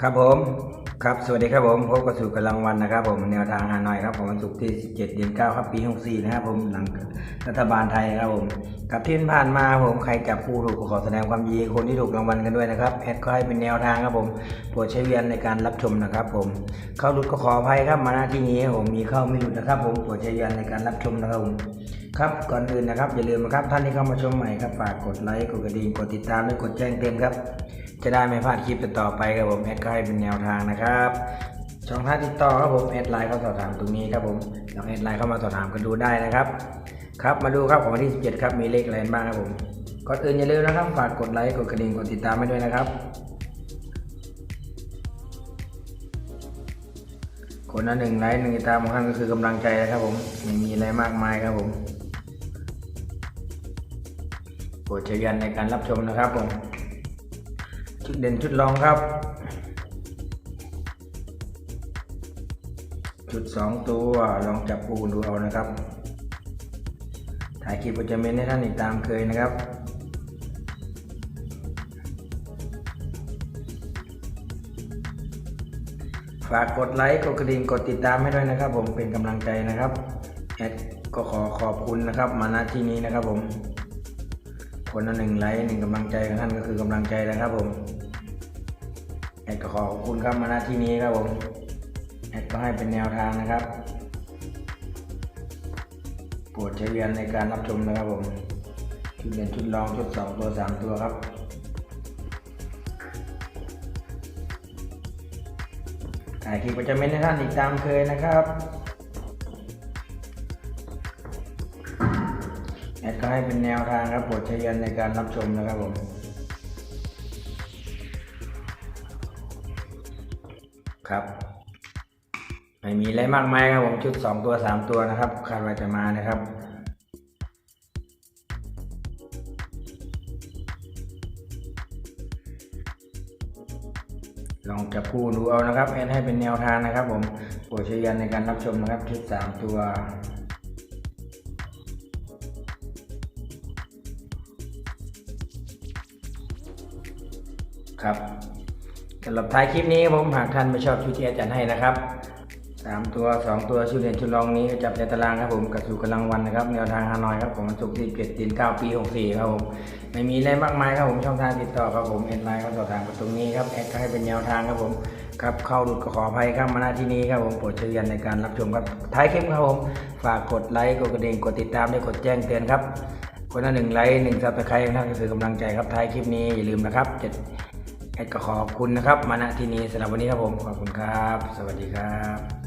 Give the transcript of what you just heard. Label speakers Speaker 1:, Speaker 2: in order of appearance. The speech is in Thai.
Speaker 1: ครับผมครับสวัสดีครับผมพบกับสู่กำลังวันนะครับ ผมแนวทางฮานอยครับผมวันศุกร์ที่ 17 เดือน 9 ครับปี 64 นะครับผมหลังรัฐบาลไทยครับผมกับที่ผ่านมาผมใครจับผู้ถูกขอแสดงความยินดีคนที่ถูกรางวัลกันด้วยนะครับแอดก็ให้เป็นแนวทางครับผมโปรดใช้เวียนในการรับชมนะครับ ผมเข้าหลุดก็ขออภัยครับมาหน้าที่นี้ผมมีเข้าไม่หลุดนะครับ ผมโปรดใช้เวียนในการรับชมนะครับผมครับก่อนอื่นนะครับอย่าลืมนะครับท่านที่เข้ามาชมใหม่ครับฝากกดไลค์กดกระดิ่งกดติดตามและกดแจ้งเตือนครับ จะได้ไม่พลาดคลิปต่อไปครับผมแอดก็ให้เป็นแนวทางนะครับช่องทางติดต่อครับผมแอดไลน์เข้าสอบถามตรงนี้ครับผมลองแอดไลน์เข้ามาสอบถามกันดูได้นะครับ ครับมาดูครับของวันที่ 17 ครับมีเลขอะไรบ้างครับผมก่อนอื่นอย่าลืมนะครับฝากกดไลค์กดกระดิ่งกดติดตามให้ด้วยนะครับคนละหนึ่งไลค์หนึ่งติดตามของท่านก็คือกำลังใจนะครับผมไม่มีอะไรมากมายครับผมโปรดใช้ยันในการรับชมนะครับผม ชุดเด่นชุดรองครับ ชุดสองตัวลองจับปูดูเอานะครับ ถ่ายคลิปโปรจะเมนให้ท่านอีกตามเคยนะครับฝากกดไลค์กดกระดิ่งกดติดตามให้ด้วยนะครับ ผมเป็นกำลังใจนะครับแอดก็ขอขอบคุณนะครับ มาณที่นี้นะครับผม คนละหนึ่งไลค์หนึ่งกำลังใจของท่านก็คือกำลังใจนะครับผม แอดก็ขอขอบคุณครับมาณที่นี้ครับผมแอดก็ให้เป็นแนวทางนะครับโปรดใช้เวียนในการรับชมนะครับผมชุดเด่นชุดรองชุดสองตัวสามตัวครับถ่ายคลิปประจำเมนให้ท่านอีกตามเคยนะครับแอดก็ให้เป็นแนวทางครับโปรดใช้เงินในการรับชมนะครับผม ครับไม่มีอะไรมากมายครับผมชุด 2 ตัว 3 ตัวนะครับคาดว่าจะมานะครับลองจับคู่ดูเอานะครับแอดให้เป็นแนวทางนะครับ ผมโปรดใช้เงินในการรับชมนะครับชุด 3 ตัวครับ สำหรับท้ายคลิปนี้ผมหากท่านไม่ชอบชุดที่อาจารย์ให้นะครับสามตัวสองตัวชุดเด่นชุดรองนี้จับในตารางครับผมกับสู่กำลังวันนะครับแนวทางฮานอยครับผมวันศุกที่เจ็ดเดือนเก้าปีหกสี่ครับผมไม่มีอะไรมากมายครับผมช่องทางติดต่อครับผมแอดไลน์ก็สอบถามกันตรงนี้ครับแอดก็ให้เป็นแนวทางครับผมครับเข้าหลุดก็ขออภัยครับมาหน้าที่นี้ครับผมโปรดเชิญในการรับชมครับท้ายคลิปครับผมฝากกดไลค์กดกระดิ่งกดติดตามและกดแจ้งเตือนครับคนละหนึ่งไลค์หนึ่งซับสไครต์นะครับก็คือกำลังใจครับท้ายคลิปนี้อย่าลืมนะครับจ็ดแอด ก็ขอบคุณนะครับ มาณที่นี้สำหรับวันนี้ครับผม ขอบคุณครับ สวัสดีครับ